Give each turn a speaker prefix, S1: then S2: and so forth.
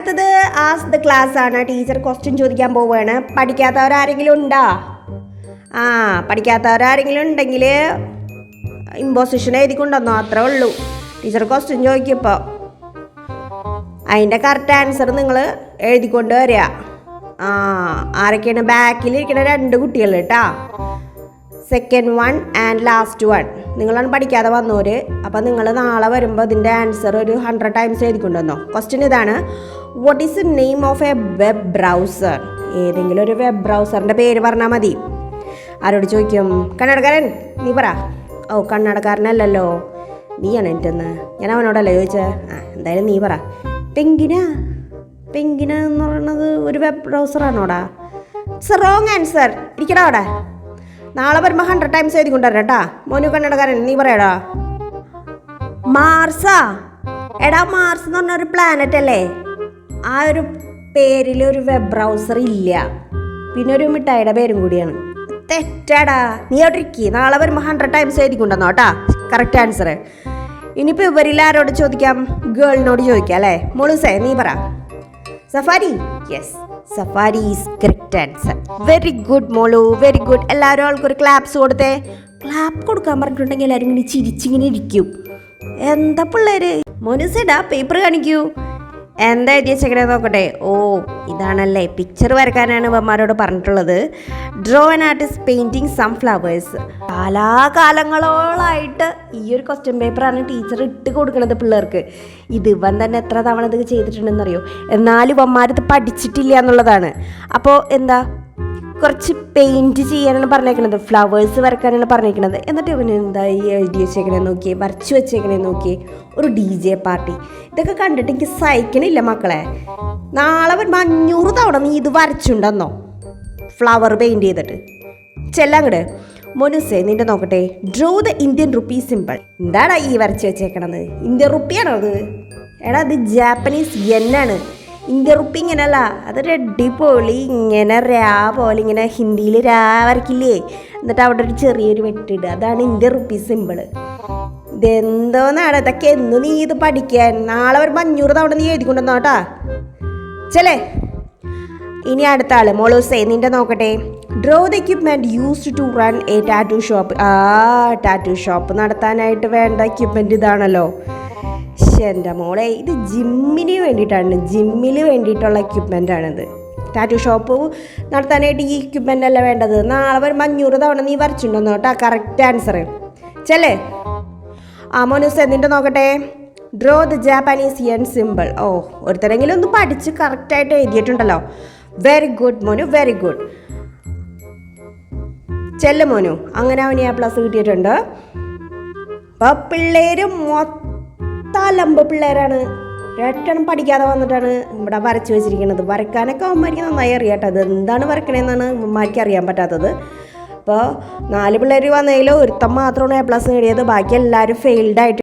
S1: അടുത്തത് as the class ആണ്. Teacher question ചോദിക്കാൻ പോവുകയാണ്. പഠിക്കാത്തവരാരെങ്കിലും ഉണ്ടോ? ആ പഠിക്കാത്തവരാരെങ്കിലും ഉണ്ടെങ്കിൽ ഇമ്പോസിഷൻ എഴുതിക്കൊണ്ടെന്നോ അത്രേ ഉള്ളൂ. ടീച്ചർ ക്വസ്റ്റ്യൻ ചോദിക്കുമ്പോൾ. അതിന്റെ കറക്റ്റ് ആൻസർ നിങ്ങൾ എഴുതിക്കൊണ്ട് വരിക. ആ ആരൊക്കെയാണ്? ബാക്കിലിരിക്കുന്ന രണ്ട് കുട്ടികൾ കേട്ടാ. Second one and last one നിങ്ങളാണ് പഠിക്കാതെ വന്നവർ അപ്പം നിങ്ങൾ നാളെ വരുമ്പോൾ ഇതിന്റെ ആൻസർ ഒരു ഹൺഡ്രഡ് ടൈംസ് എഴുതിക്കൊണ്ടുവന്നോ. ക്വസ്റ്റ്യൻ ഇതാണ് what is the name of a web browser ഏതെങ്കിലും ഒരു വെബ് ബ്രൗസറിന്റെ പേര് പറഞ്ഞാൽ മതി. ആരോട് ചോദിക്കും? കണ്ണടക്കാരൻ നീ പറ. ഓ കണ്ണടക്കാരനല്ലല്ലോ നീയാണ് എനിറ്റെന്ന് ഞാൻ അവനോടല്ലേ ചോദിച്ചത് ആ എന്തായാലും നീ പറ. പെങ്കിന പെങ്കിന എന്ന് പറയുന്നത് ഒരു വെബ് ബ്രൗസറാണോടാ ഇറ്റ്സ് റോങ് ആൻസർ ഇരിക്കടാ അവിടെ. നാളെ വരുമ്പോൾ ഹൺഡ്രഡ് ടൈംസ് എഴുതി കൊണ്ടുവരാം കേട്ടാ മോനു കന്നടക്കാരൻ നീ പറയടാ. മാർസാ എടാ മാർസ് എന്ന് പറഞ്ഞ ഒരു പ്ലാനറ്റ് അല്ലേ? ആ ഒരു പേരിൽ ഒരു വെബ് ബ്രൗസർ ഇല്ല. പിന്നെ ഒരു മിഠായിയുടെ പേരും കൂടിയാണ്. തെറ്റാടാ. നീ അവിടെ നാളെ വരുമ്പോൾ ഹൺഡ്രഡ് ടൈംസ് എഴുതി കൊണ്ടുവന്നോ കേട്ടാ കറക്റ്റ് ആൻസർ ഇനിയിപ്പോൾ ഇവരിൽ ആരോട് ചോദിക്കാം? ഗേളിനോട് ചോദിക്കാം അല്ലേ? മുളുസേ നീ പറ. Safari? Yes Safari is correct answer very good മോളു വെരി ഗുഡ് എല്ലാവരും ആൾക്കൊരു ക്ലാപ്സ് കൊടുത്തേ. ക്ലാപ്പ് കൊടുക്കാൻ പറഞ്ഞിട്ടുണ്ടെങ്കിൽ എല്ലാവരും ഇങ്ങനെ ചിരിച്ചിങ്ങനെ ഇരിക്കും. എന്താ പിള്ളേര്? മോനുസേടാ പേപ്പർ കാണിക്കൂ. എന്താ ഉദ്ദേശിക്കണേ നോക്കട്ടെ? ഓ ഇതാണല്ലേ. പിക്ചർ വരക്കാനാണ് ഇവന്മാരോട് പറഞ്ഞിട്ടുള്ളത്. Draw an artist painting some flowers കാലാകാലങ്ങളോളായിട്ട് ഈ ഒരു ക്വസ്റ്റ്യൻ പേപ്പറാണ് ടീച്ചർ ഇട്ട് കൊടുക്കുന്നത് പിള്ളേർക്ക്. ഇത് ഇവൻ തന്നെ എത്ര തവണ ഇത് ചെയ്തിട്ടുണ്ടെന്നറിയോ? എന്നാലും ഇവന്മാരിത് പഠിച്ചിട്ടില്ല എന്നുള്ളതാണ്. അപ്പോൾ എന്താ? കുറച്ച് പെയിന്റ് ചെയ്യാനാണ് പറഞ്ഞേക്കണത്. ഫ്ലവേഴ്സ് വരക്കാനാണ് പറഞ്ഞേക്കണത്. എന്നിട്ട് ഇവന് എന്താ ഈ എഴുതി വെച്ചേക്കണേ നോക്കിയേ വരച്ചു വെച്ചേക്കണേ നോക്കിയേ ഒരു ഡി ജെ പാർട്ടി ഇതൊക്കെ കണ്ടിട്ട് എനിക്ക് സഹിക്കണില്ല മക്കളെ. നാളെ വരുമ്പോൾ അഞ്ഞൂറ് തവണ നീ ഇത് വരച്ചുണ്ടെന്നോ? ഫ്ലവർ പെയിന്റ് ചെയ്തിട്ട്. ചെല്ലങ്ങട് മൊനുസെ നിന്റെ നോക്കട്ടെ. Draw the Indian rupee simple എന്താടാ ഈ വരച്ച് വെച്ചേക്കണത്? ഇന്ത്യൻ റുപ്പിയാണോ അത്? എടാ അത് ജാപ്പനീസ് യെന്നാണ് റുപ്പി ഇങ്ങനല്ല അതൊരു അടിപൊളി ഇങ്ങനെ രാ പോലെ ഇങ്ങനെ ഹിന്ദിയിൽ രാ വരക്കില്ലേ എന്നിട്ട് അവിടെ ഒരു ചെറിയൊരു വെട്ടിടുക അതാണ് ഇന്ത്യ റുപ്പി സിമ്പിൾ. ഇതെന്തോന്നാണ്? ഇതൊക്കെ എന്ന് നീ ഇത് പഠിക്കാൻ. നാളെ വരുമ്പോൾ അഞ്ഞൂറ് തവണ നീ എഴുതിക്കൊണ്ടുവന്നോ കേട്ടാ. ചെലേ ഇനി അടുത്ത ആൾ. മോളൂസേ നിന്റെ നോക്കട്ടെ. Draw the equipment used to run a tattoo shop ആ ടാറ്റു ഷോപ്പ് നടത്താനായിട്ട് വേണ്ട എക്യുപ്മെന്റ് ഇതാണല്ലോ. എന്റെ മോളെ ഇത് ജിമ്മിന് വേണ്ടിയിട്ടാണ്. ജിമ്മിന് വേണ്ടിയിട്ടുള്ള എക്യുപ്മെന്റ് ആണിത്. ടാറ്റു ഷോപ്പ് നടത്താനായിട്ട് ഈ എക്യുപ്മെന്റ് അല്ല വേണ്ടത്. നാളെ വരുമ്പോൾ അഞ്ഞൂറ് തവണ നീ വരച്ചിട്ടുണ്ടോ കേട്ടോ. കറക്റ്റ് ആൻസർ ചെല്ലേ? ആ മോനുസ് എന്തിന്റെ നോക്കട്ടെ. Draw the Japanese yen simple ഓ ഒരുത്തരെങ്കിലും ഒന്ന് പഠിച്ച് കറക്റ്റായിട്ട് എഴുതിയിട്ടുണ്ടല്ലോ. വെരി ഗുഡ് മോനു വെരി ഗുഡ് ചെല്ലു മോനു. അങ്ങനെ അവന് ആ പ്ലസ് കിട്ടിയിട്ടുണ്ട്. അപ്പോൾ പിള്ളേര് മൊത്തം അലമ്പ് പിള്ളേരാണ്. ഒരെണ്ണം പഠിക്കാതെ വന്നിട്ടാണ് ഇവിടെ വരച്ച് വെച്ചിരിക്കുന്നത്. വരക്കാനൊക്കെ അവന്മാർക്ക് നന്നായി അറിയാട്ടോ എന്താണ് വരക്കണേന്നാണ് അമ്മമാർക്ക് അറിയാൻ പറ്റാത്തത്. അപ്പോൾ നാല് പിള്ളേർ വന്നതിൽ ഒരുത്തം മാത്രമാണ് എ പ്ലസ് നേടിയത്. ബാക്കി എല്ലാവരും ഫെയിൽഡ് ആയിട്ട്